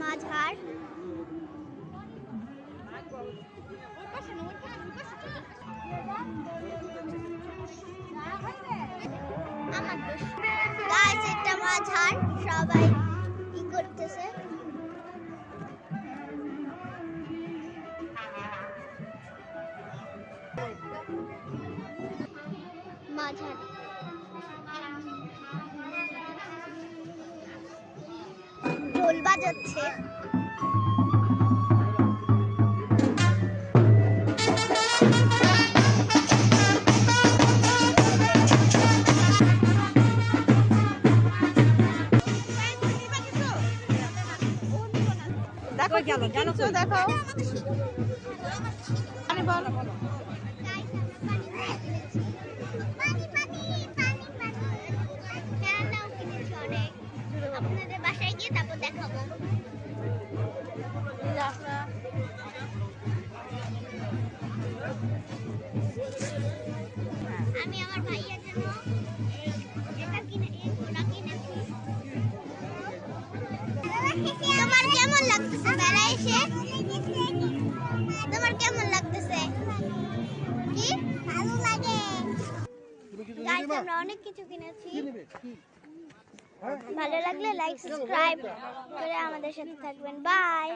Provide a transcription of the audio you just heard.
মাঝার আমার গাছ একটা মাঝার সবাই কি করতেছে? মাঝার বাজাচ্ছে। দেখো গেল? জানো দেখো। আরে বল খেলনাও আপনাদের তারপর দেখাবো। আমি আমার ভাইয়ের জন্য এটা কিনে ঘোড়া কিনেছি। তোমার কেমন লাগতেছে? মেলা এসে? তোমার কেমন লাগতেছে? কি? ভালো লাগে। আমরা অনেক কিছু কিনেছি। ভালো লাগলে লাইক সাবস্ক্রাইব করে আমাদের সাথে থাকবেন। বাই